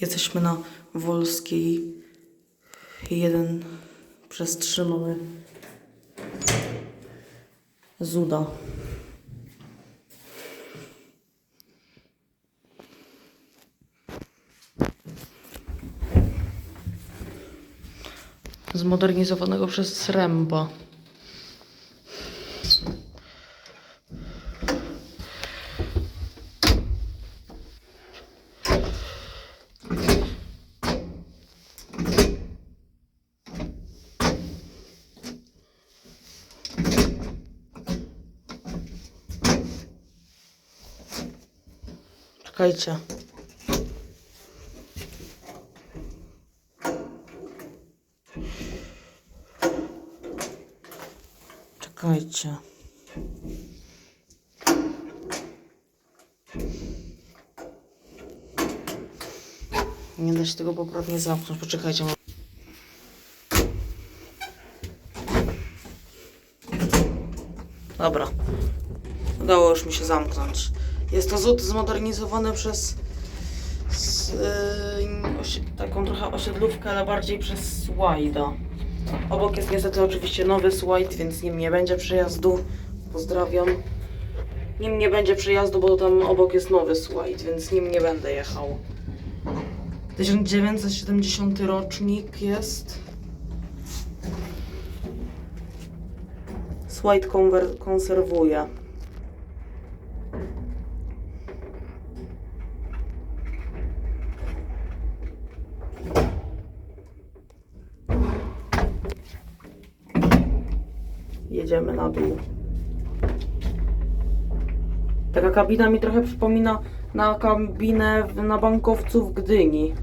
Jesteśmy na Wolskiej 1 przez 3 mamy Zuda. Zmodernizowanego przez Sremba. Czekajcie. Czekajcie. Nie da się tego poprawnie zamknąć. Poczekajcie. Dobra. Udało już mi się zamknąć. Jest to zód zmodernizowany przez z, yy, taką trochę osiedlówkę, ale bardziej przez Swajda. Obok jest niestety oczywiście nowy Swajd, więc nim nie będzie przejazdu. Pozdrawiam. Nim nie będzie przejazdu, bo tam obok jest nowy Swajd, więc nim nie będę jechał. 1970 rocznik jest. Konwer- konserwuje. Jedziemy na dół. Taka kabina mi trochę przypomina na kabinę w, na bankowcu w Gdyni.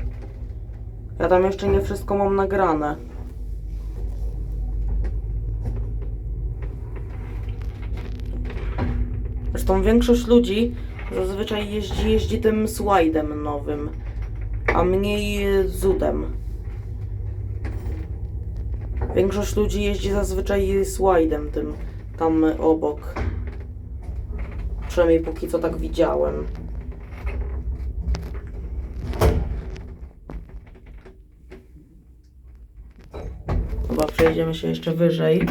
Ja tam jeszcze nie wszystko mam nagrane. Zresztą większość ludzi zazwyczaj jeździ, jeździ tym słajdem nowym, a mniej zudem. Większość ludzi jeździ zazwyczaj słajdem tym tam obok. Przynajmniej póki co tak widziałem. Chyba przejdziemy się jeszcze wyżej,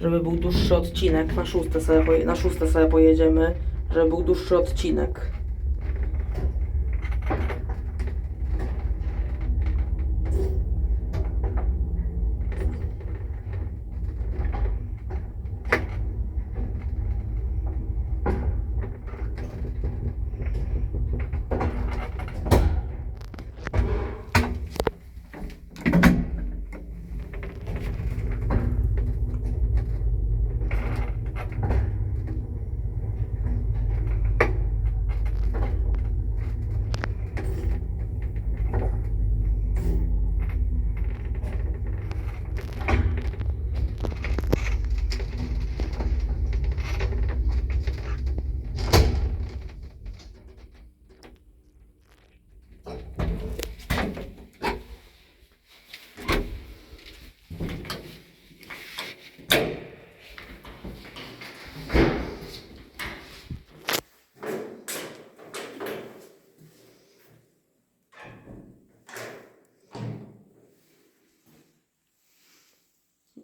żeby był dłuższy odcinek. Na szóste sobie, na szóste sobie pojedziemy, żeby był dłuższy odcinek.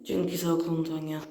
Çünkü sağ kolumdan.